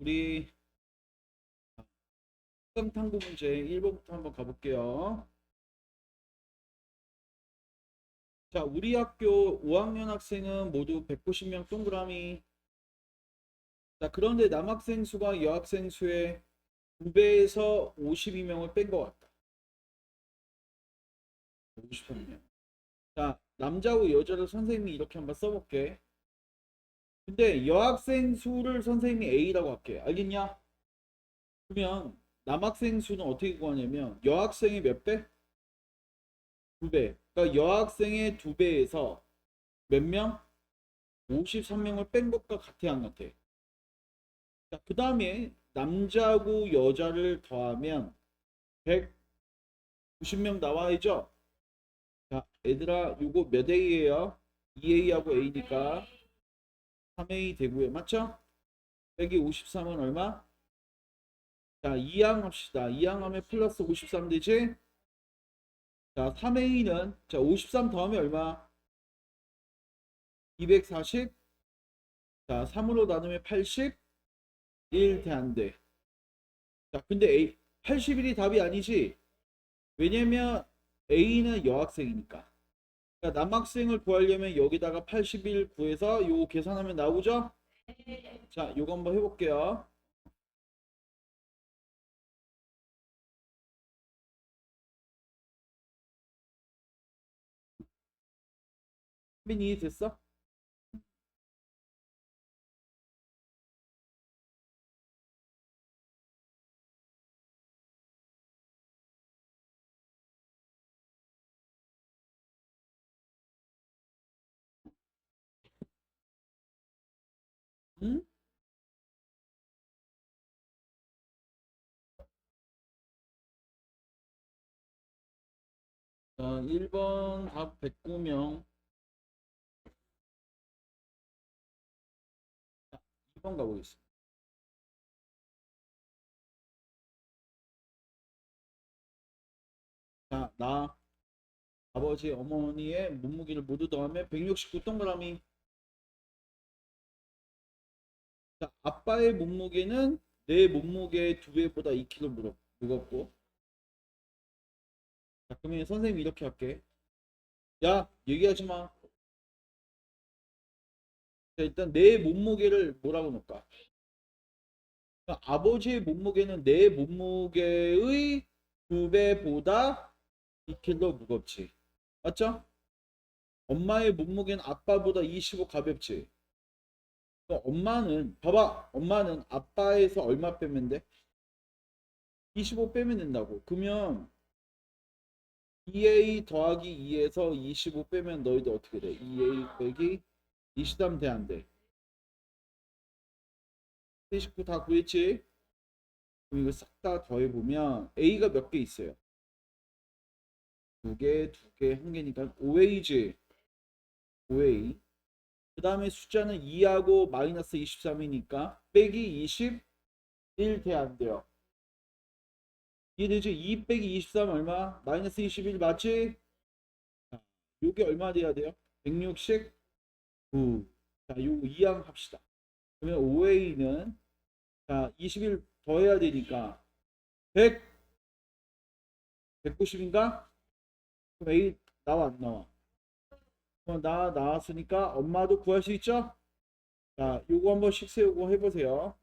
우리 특강 탐구 문제 1번부터 한번 가볼게요. 자, 우리 학교 5학년 학생은 모두 190명 동그라미. 자, 그런데 남학생 수가 여학생 수의 2배에서 52명을 뺀 것 같다. 53명. 자, 남자고 여자를 선생님이 이렇게 한번 써볼게. 근데 여학생 수를 선생님이 A라고 할게. 알겠냐? 그러면 남학생 수는 어떻게 구하냐면 여학생이 몇 배? 두 배. 그러니까 여학생의 두 배에서 몇 명? 53명을 뺀 것과 같아 안 같아? 자, 그 다음에 남자고 여자를 더하면 190명 나와야죠? 자, 얘들아, 요거 몇 A예요? 2A하고 A니까 3A 되고요. 맞죠? 빼기 53은 얼마? 자, 2항 합시다. 2항 하면 플러스 53 되지? 자, 3A는 자, 53 더하면 얼마? 240. 자, 3으로 나누면 80. 1 대한대. 자, 근데 A 81이 답이 아니지. 왜냐면 A는 여학생이니까. 남학생을 구하려면 여기다가 81 구해서 요거 계산하면 나오죠? 자, 요거 한번 해볼게요. 민이 이해됐어? 1번 답 109명. 2번 가보겠습니다. 자, 나 아버지 어머니의 몸무게를 모두 더하면 169 동그라미. 자, 아빠의 몸무게는 내 몸무게 두 배보다 2kg 무겁, 무겁고. 자, 그러면 선생님 이렇게 할게. 야, 얘기하지 마. 자, 일단 내 몸무게를 뭐라고 놓을까? 그러니까 아버지의 몸무게는 내 몸무게의 두 배보다 2kg 무겁지. 맞죠? 엄마의 몸무게는 아빠보다 25 가볍지. 엄마는 봐봐. 엄마는 아빠에서 얼마 빼면 돼? 25 빼면 된다고. 그러면 2a 더하기 2에서 25 빼면 너희들 어떻게 돼? 2a 빼기 23돼안 돼? 79 다 구했지? 그럼 이거 싹 다 더해보면 a가 몇 개 있어요? 두 개, 두 개, 한 개니까 5a지. 5a. 그 다음에 숫자는 2하고 마이너스 23이니까 빼기 21돼안 돼요? 이해되지? 2 빼기 23 얼마? 마이너스 21 맞지? 자, 요게 얼마 돼야 돼요? 160? 9. 자, 요 2항 합시다. 그러면 5a는 자, 21 더해야 되니까 100 190인가? 그럼 a 나와 안 나와? 그럼 나 나왔으니까 엄마도 구할 수 있죠? 자, 요거 한번씩 세우고 해보세요.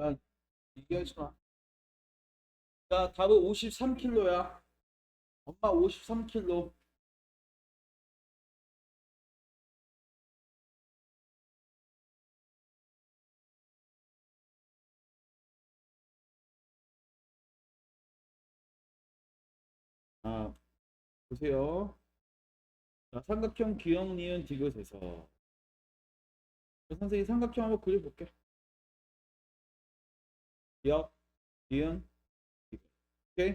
자, 얘기하지 마. 자, 답은 53kg야. 엄마 53kg. 아, 보세요. 자, 삼각형 기억 니은 디귿에서 선생님 삼각형 한번 그려볼게. 기억, 니은, 디귿. 오케이?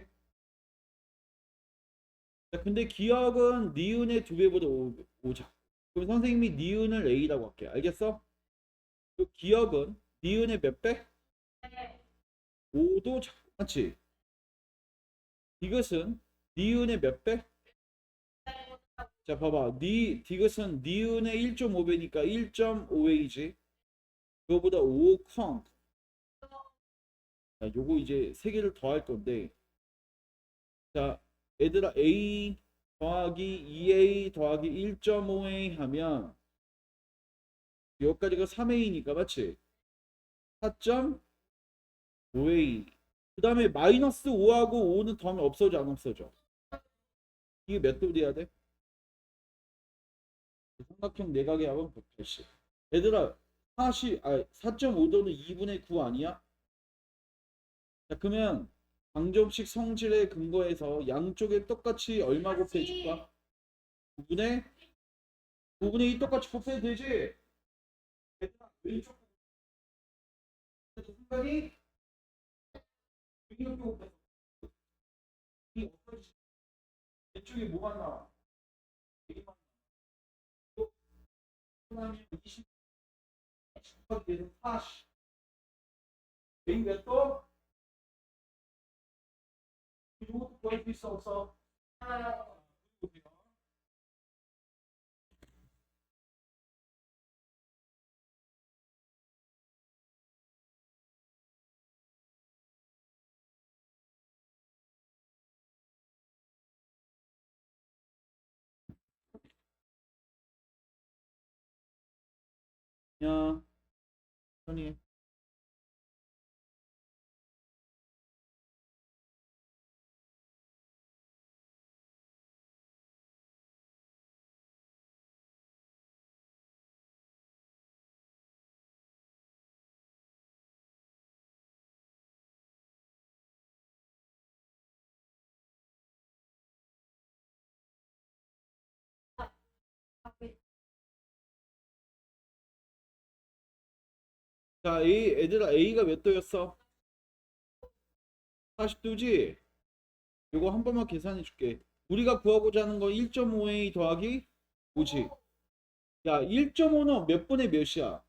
자, 근데 기억은 니은의 두 배보다 오, 오자. 그럼 선생님이 니은을 A라고 할게. 알겠어? 그 기억은 니은의 몇 배? 5도 작고 맞지? 디귿은 니은의 몇 배? 자 봐봐 니 디귿은 니은의 1.5배니까 1.5A지 그거보다 5컴 자 요거 이제 세 개를 더할 건데 자 얘들아 A 더하기 2A 더하기 1.5A 하면 여기까지가 3A니까 맞지? 4.5A 그 다음에 마이너스 5하고 5는 더하면 없어져 안 없어져? 이게 몇 도 돼야 돼? 삼각형 내각의 합은 180 얘들아 40, 아 4.5도는 2분의 9 아니야? 자 그러면 방정식 성질에 근거해서 양쪽에 똑같이 얼마 곱해줄까? 9분의 9분의 2 똑같이 곱해도 되지? 얘들아 왼쪽 순간이 이렇게 곱해서 왼쪽에 뭐가 나와? 여기만 하나면 20 곱하기 돼서 40 여기 몇 도? 이것도 구할 수있 자, A, 얘들아, A가 몇 도였어? 40도지? 이거 한 번만 계산해 줄게. 우리가 구하고자 하는 건 1.5A 더하기 5지. 야, 1.5는 몇 분의 몇이야?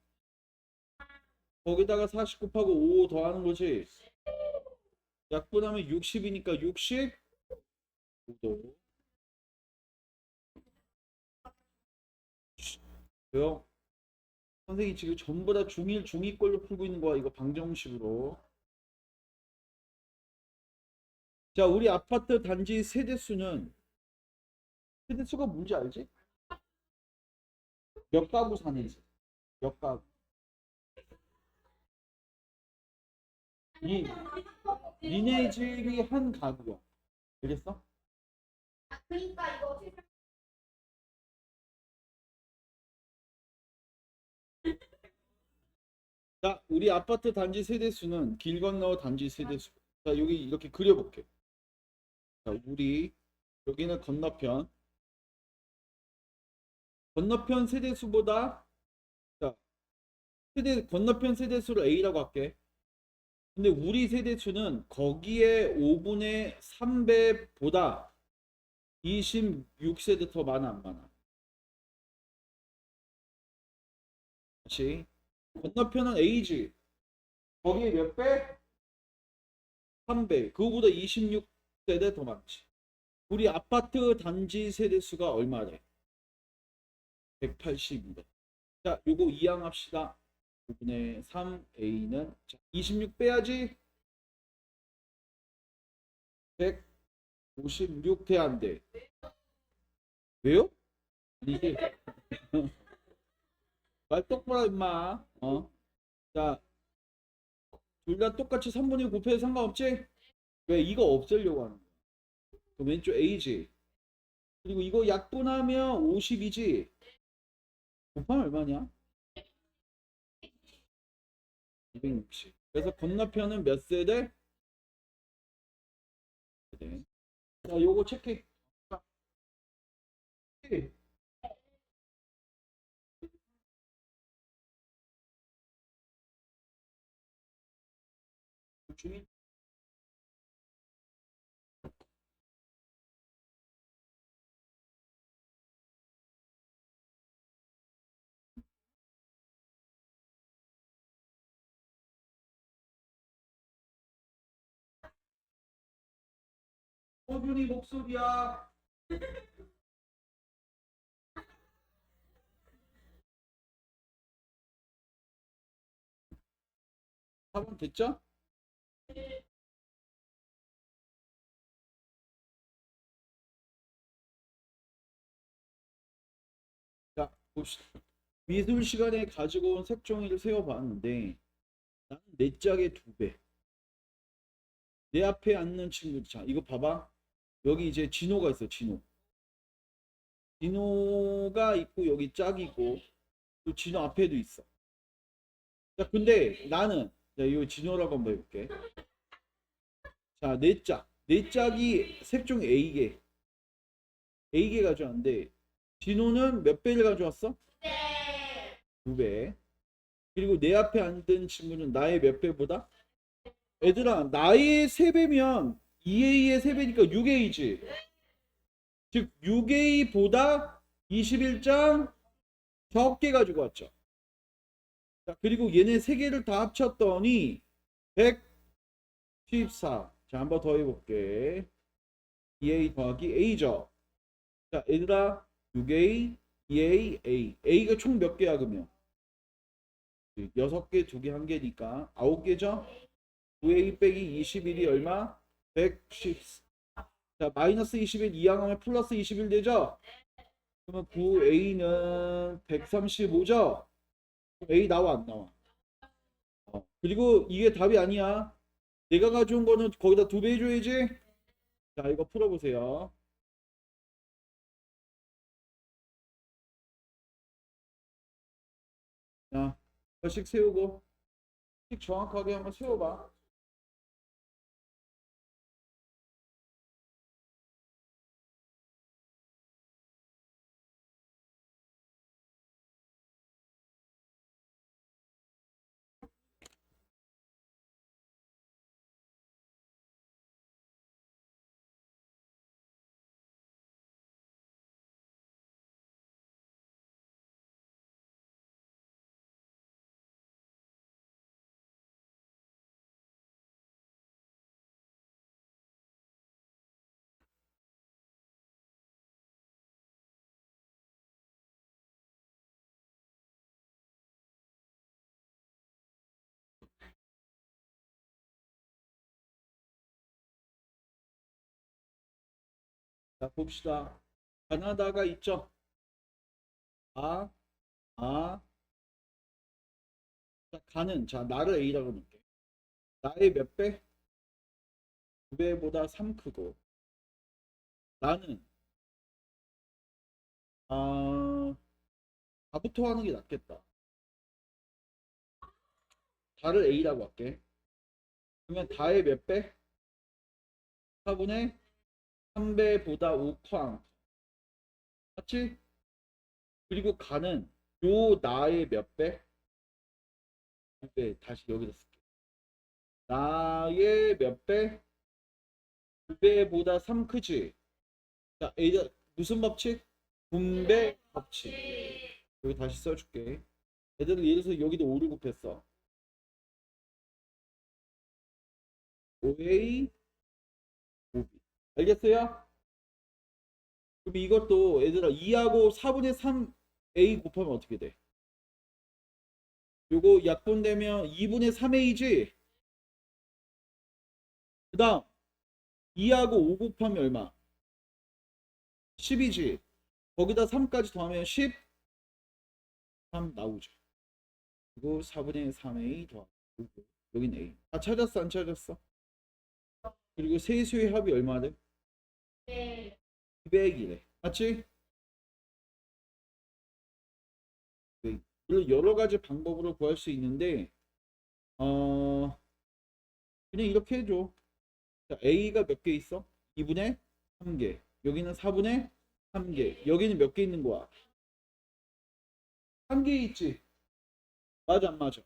거기다가 40 곱하고 5 더하는 거지. 약분하면 60이니까 65도. 왜요? 선생님 지금 전부 다 중1, 중2걸로 풀고 있는 거야. 이거 방정식으로. 자, 우리 아파트 단지 세대수는 세대수가 뭔지 알지? 몇 가구 사는지. 몇 가구. 이 집이 한 가구야. 알겠어? 그러니까 이거 자, 우리 아파트 단지 세대수는 길 건너 단지 세대수. 자, 여기 이렇게 그려볼게. 자, 우리 여기는 건너편. 건너편 세대수보다 자, 세대 건너편 세대수를 A라고 할게. 근데 우리 세대수는 거기에 5분의 3배보다 26세대 더 많아 안 많아? 다시 건너편은 A지. 거기에 몇 배? 3배. 그거보다 26세대 더 많지. 우리 아파트 단지 세대수가 얼마래? 182배. 자, 요거 이항합시다. 5분의 3A는 26 빼야지. 156 돼야 안 돼. 왜요? 이게 말 똑바로 해, 임마. 어? 자, 둘 다 똑같이 3분의 1 곱해도 상관없지? 왜 이거 없애려고 하는 거야? 그 왼쪽 A지. 그리고 이거 약분하면 50이지. 곱하면 얼마냐? 260. 그래서 건너편은 몇 세대? 세대. 자, 요거 체크해. 호준이 목소리야. 답은 됐죠? 자, 봅시다. 미술 시간에 가지고 온 색종이를 세어봤는데 나는 내 짝의 두 배. 내 앞에 앉는 친구, 자, 이거 봐봐. 여기 이제 진호가 있어, 진호. 진호가 있고 여기 짝이고 또 진호 앞에도 있어. 자, 근데 나는 자, 이거 진호라고 한번 해볼게. 자, 내 짝. 내 짝이 색종 A개. A개 가져왔는데 진호는 몇 배를 가져왔어? 네. 두 배. 그리고 내 앞에 앉은 친구는 나의 몇 배보다? 얘들아, 나의 세 배면 2A의 세 배니까 6A지. 즉 6A보다 21장 적게 가지고 왔죠. 자, 그리고 얘네 세 개를 다 합쳤더니 114. 자, 한번 더 해볼게. 2A 더하기 A죠. 자, 얘들아, 6A, 2A, A. A가 총 몇 개야, 그러면? 6개, 2개, 1개니까 9개죠? 9A 빼기 21이 얼마? 110. 자, 마이너스 21 이항하면 플러스 21 되죠? 그러면 9A는 135죠? A 나와 안 나와? 어, 그리고 이게 답이 아니야. 내가 가져온 거는 거기다 두 배 해줘야지. 자, 이거 풀어보세요. 자, 식 세우고 식 정확하게 한번 세워봐. 자, 봅시다. 가나다가 있죠? 아, 아. 자, 가는, 자, 나를 A라고 놓을게. 나의 몇 배? 두 배보다 3 크고. 나는, 아, 다부터 하는 게 낫겠다. 다를 A라고 할게. 그러면 다의 몇 배? 4분의 3배보다 5쾅 맞지? 그리고 가는 요 나의 몇 배? 2배 다시 여기다 쓸게 나의 몇 배? 2배보다 3 크지? 자 얘들 무슨 법칙? 분배 법칙 여기 다시 써줄게 얘들은 예를 들어서 여기도 5를 곱했어 5A 5B 알겠어요? 그럼 이것도 얘들아 2하고 4분의 3a 곱하면 어떻게 돼? 요거 약분되면 2분의 3a지? 그 다음 2하고 5 곱하면 얼마? 10이지? 거기다 3까지 더하면 10? 3 나오죠 그리고 4분의 3a 더하고 여긴 a 다 찾았어 안 찾았어? 그리고 세수의 합이 얼마 돼? 네. 200이래. 맞지? 네, 물론 여러 가지 방법으로 구할 수 있는데 어 그냥 이렇게 해줘. 자, A가 몇 개 있어? 2분의 3개. 여기는 4분의 3개. 여기는 몇 개 있는 거야? 1개 있지? 맞아 안 맞아?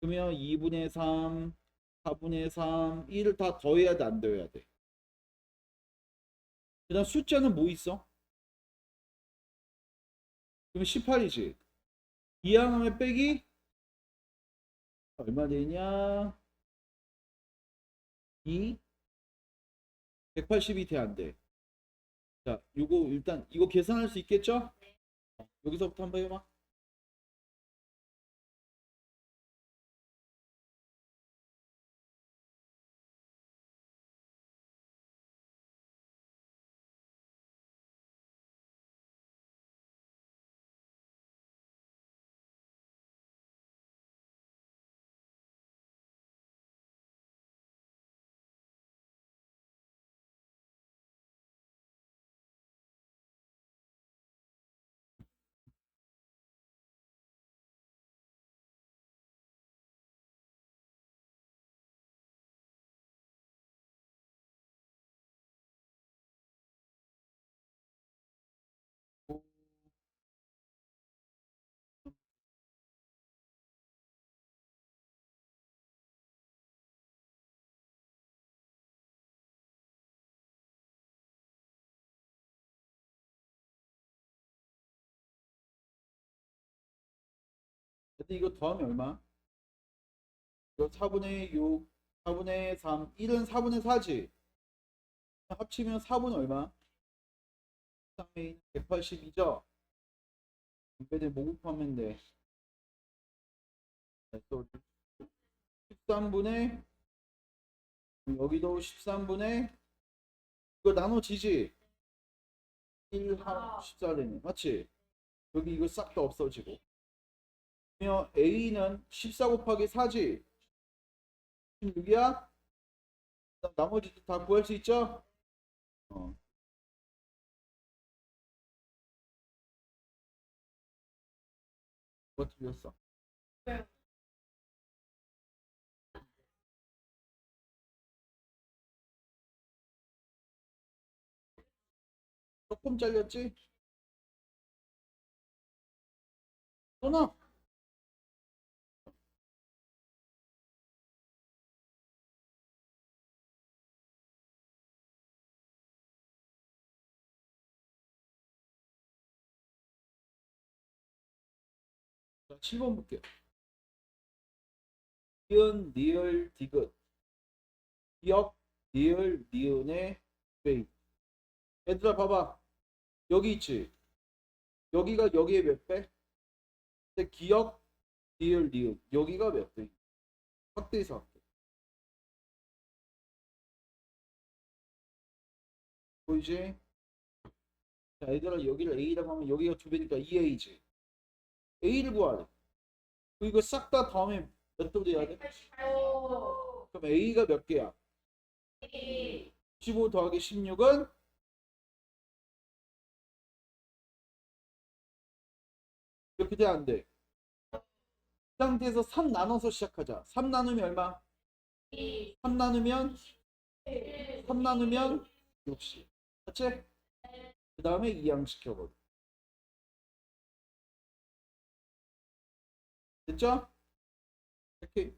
그러면 2분의 3, 4분의 3, 1을 다 더해야 돼, 안 더해야 돼? 그 다음 숫자는 뭐 있어? 그럼 18이지. 이항하면 빼기 얼마 되냐? 2 180이 돼안 돼. 자, 요거 일단 이거 계산할 수 있겠죠? 어, 여기서부터 한번 해봐. 근데 이거 더하면 얼마? 이거 4분의 6, 4분의 3, 1은 4분의 4지. 합치면 4분 얼마? 3의 182죠? 배들 뭐 곱하면 돼? 13분의 여기도 13분의 이거 나눠지지? 1, 14되네 맞지? 여기 이거 싹 다 없어지고 그러면 A는 14 곱하기 4지 16이야? 나머지도 다 구할 수 있죠? 어. 뭐 틀렸어? 조금 잘렸지? 떠나! 자, 7번 볼게요. 니은, 니을, 디귿. 기억, 니을, 니은의 베이. 얘들아, 봐봐. 여기 있지? 여기가 여기에 몇 배? 근데 기억, 니을, 니은. 여기가 몇 배? 확대해서 할게. 보이지? 자, 얘들아, 여기를 A라고 하면 여기가 두 배니까 2A지. A를 구하래. 이거 싹다 더하면 몇도 돼야 돼? 185 그럼 A가 몇 개야? 15 더하기 16은 이렇게 돼 안 돼? 이 상태에서 3 나눠서 시작하자. 3 나누면 얼마? 3 나누면 3 나누면 60. 맞지? 그 다음에 이항시켜버려. 됐죠? 이렇게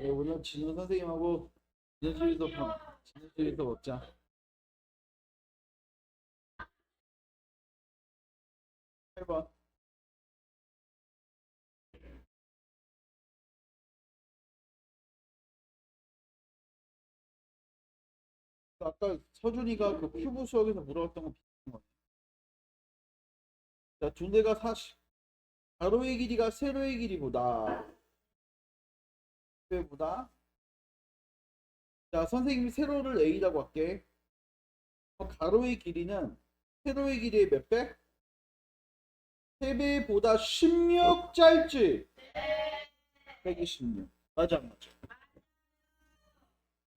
네, 오늘 진우 선생님하고 밥, 진우집에서 먹자. 해봐. 아까 서준이가 그 큐브 수학에서 물어봤던 거 비슷한 거. 자, 중대가 40. 가로의 길이가 세로의 길이보다 배보다 자 선생님이 세로를 a라고 할게 가로의 길이는 세로의 길이의 몇 배? 3배보다 16 짧지? 126 맞아 안 맞아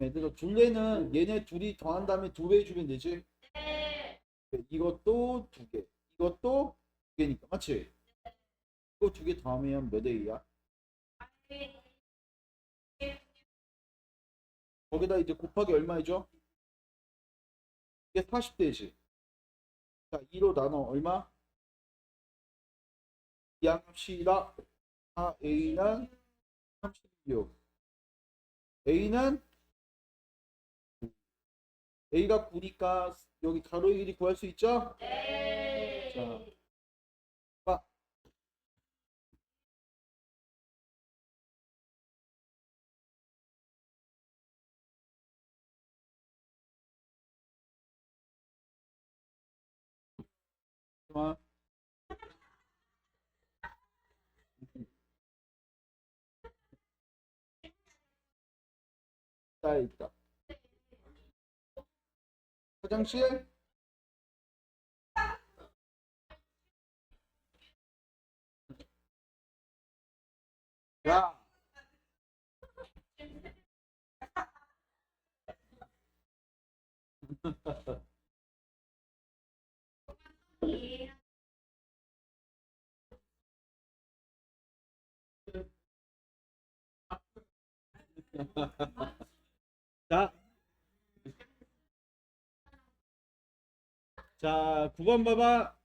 얘들아 둘레는 얘네 둘이 더한 다음에 두 배 주면 되지 네. 이것도 두 개, 이것도 두 개니까 맞지? 이거 두 개 더하면 몇 A야? 거기다 이제 곱하기 얼마 해줘? 이게 40대지. 자, 2로 나눠 얼마? 양합시다. 4A는 36. A는 A가 9니까 여기 가로의 길이 구할 수 있죠? 네. 자. 좋아. 자, 있다. 화장실? 야, 자. 자, 9번 봐봐.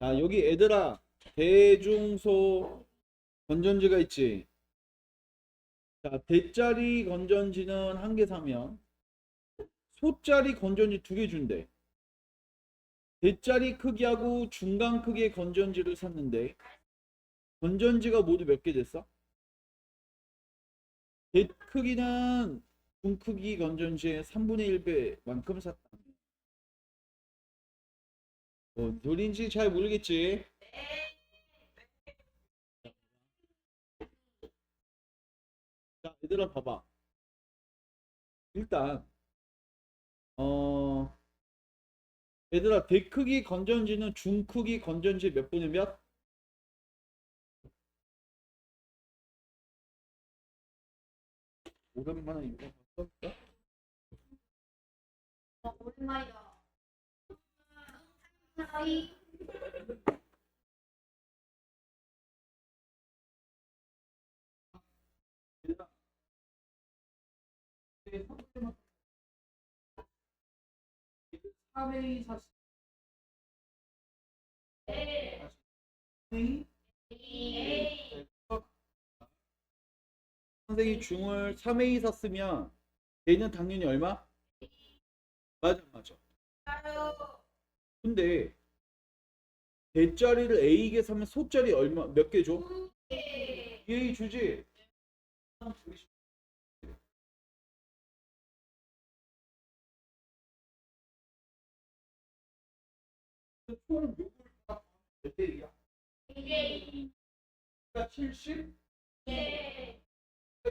자, 여기 애들아, 대중소 건전지가 있지. 자, 대짜리 건전지는 한 개 사면, 소짜리 건전지 두 개 준대. 대짜리 크기하고 중간 크기의 건전지를 샀는데, 건전지가 모두 몇 개 됐어? 대 크기는 중 크기 건전지의 3분의 1배만큼 샀다. 뭐 누린지 잘 모르겠지. 자, 얘들아 봐봐. 일단 어 얘들아 대 크기 건전지는 중 크기 건전지 몇 분의 몇? 오랜만에 이거 봤었다. 어, 오랜만이다. 사이. 얘들아. 3A 40 네. 3A 네. 선생이 중을 3A 샀으면 얘는 당연히 얼마? 맞아 맞아. 근데 대짜리를 A개 사면 소짜리 얼마 몇 개 줘? 네. A 주지 총 요걸 다몇 대이야? 네. 그러니까 70? 네.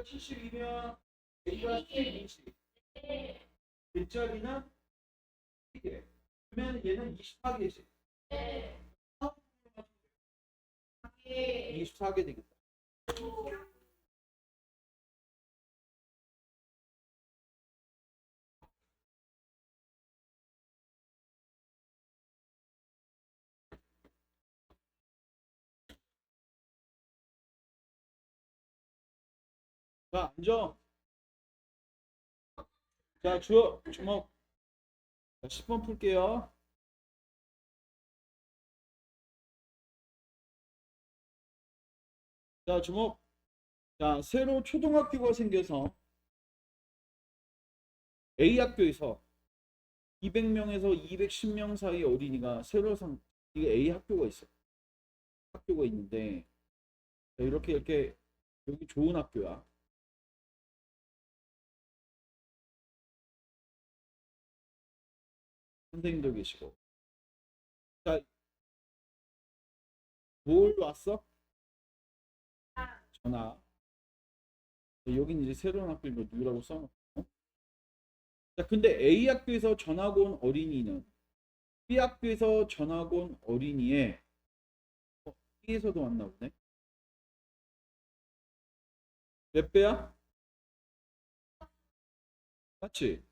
70이면 A가 7이지 네. 대짜리는 2개 그러면 얘는 24개지 네. 네. 24개 되겠다 자 앉아. 자 주어 주먹. 자 10번 풀게요. 자 주먹. 자 새로 초등학교가 생겨서 A 학교에서 200명에서 210명 사이 어린이가 새로 산 이게 A 학교가 있어. 학교가 있는데 자, 이렇게 이렇게 여기 좋은 학교야 선생님도 계시고 자 뭘 왔어? 전화 여긴 이제 새로운 학교인 거 누구라고 써놓고 자 근데 A 학교에서 전학 온 어린이는 B 학교에서 전학 온 어린이의 어, B에서도 왔나 보네 몇 배야? 맞지?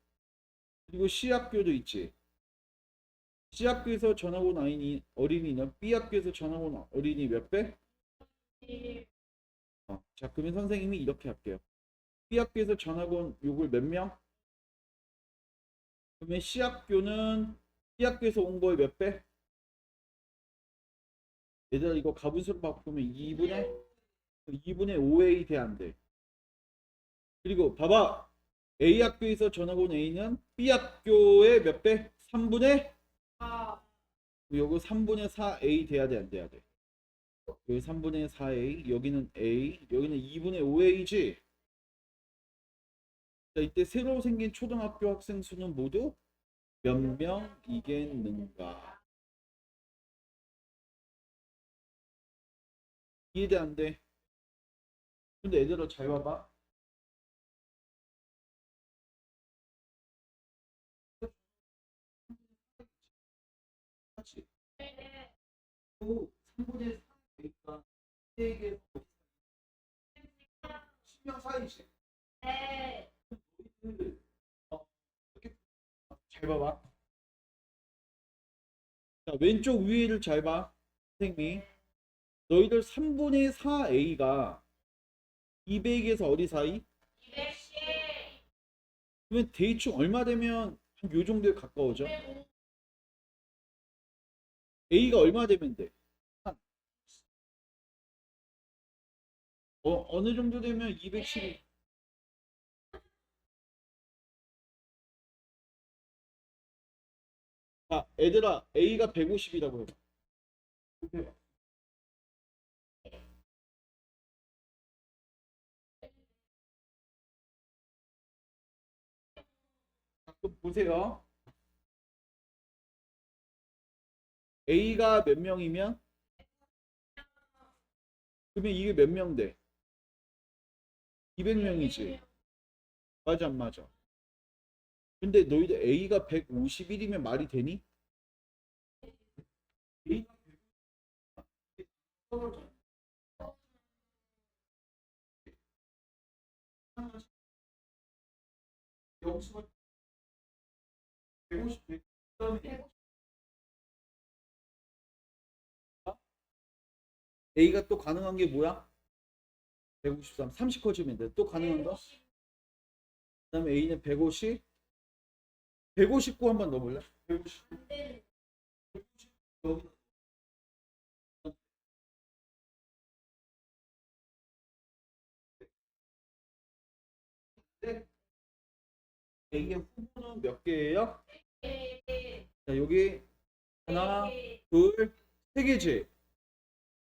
그리고 C학교도 있지. C학교에서 전학 온 아이니, 어린이는 B학교에서 전학 온 어린이 몇 배? 어, 자, 그러면 선생님이 이렇게 할게요. B학교에서 전학 온 요걸 몇 명? 그러면 C학교는 B학교에서 온 거의 몇 배? 얘들아 이거 가분수로 바꾸면 2분의 2분의 5A 돼안 돼? 그리고 봐봐 A 학교에서 전학 온 A는 B 학교의 몇 배? 3분의 요거 3분의 4A 돼야 돼 안 돼야 돼? 여기 3분의 4A 여기는 A 여기는 2분의 5A지 자 이때 새로 생긴 초등학교 학생 수는 모두 몇 명이겠는가 이해돼 안 돼? 근데 얘들아 잘 봐봐 또 3분의 4니까 세개 10명 사이지. 너희들 어, 이렇게 잘 봐봐. 자 왼쪽 위를 잘 봐 선생님이. 너희들 3분의 4a가 200에서 어디 사이? 그러면 대충 얼마 되면 한 요 정도에 가까워져? a가 얼마 되면 돼? 어, 어느 정도 되면 210이 자, 얘들아, A가 150이라고 해봐. 가끔 보세요. A가 몇 명이면? 그러면 이게 몇 명 돼? 200명이지. 맞아, 안 맞아? 근데 너희들 A가 151이면 말이 되니? A가 151. 여기서 150, 100, 그다음에 A가 또 가능한 게 뭐야? 153, 30 커지면 돼. 또 가능한 거? 그다음에 A는 150, 159 한번 넣어볼래? 159. 159 여기. 네. A의 후보는 몇 개예요? 자, 여기 하나, 둘, 세 개지.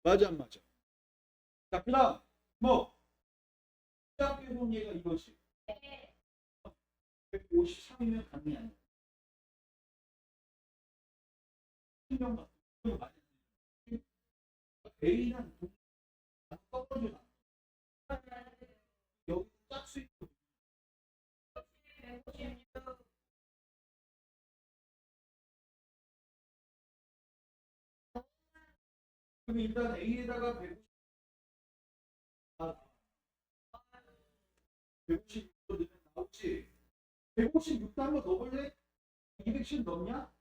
맞아, 안 맞아? 자, 그 다음 뭐본 얘가 이것이 153이면 가능이 아니야. 신경 봐. 이거 많이 안 돼. A는 꺾어줘. 여기 짝수 있고 그럼 일단 A에다가 150 156도 넣으면 나오지 156도 한번 넣어볼래? 210 넣냐?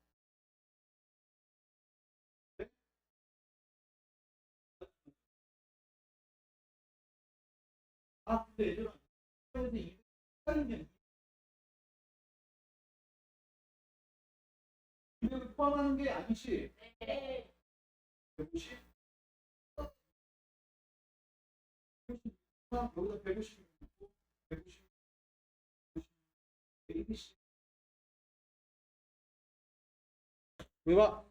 네? 아 근데 얘들아 근데 208이면 200을 포함하는 게 아니지 150 여기다 150 ABC 왜 봐?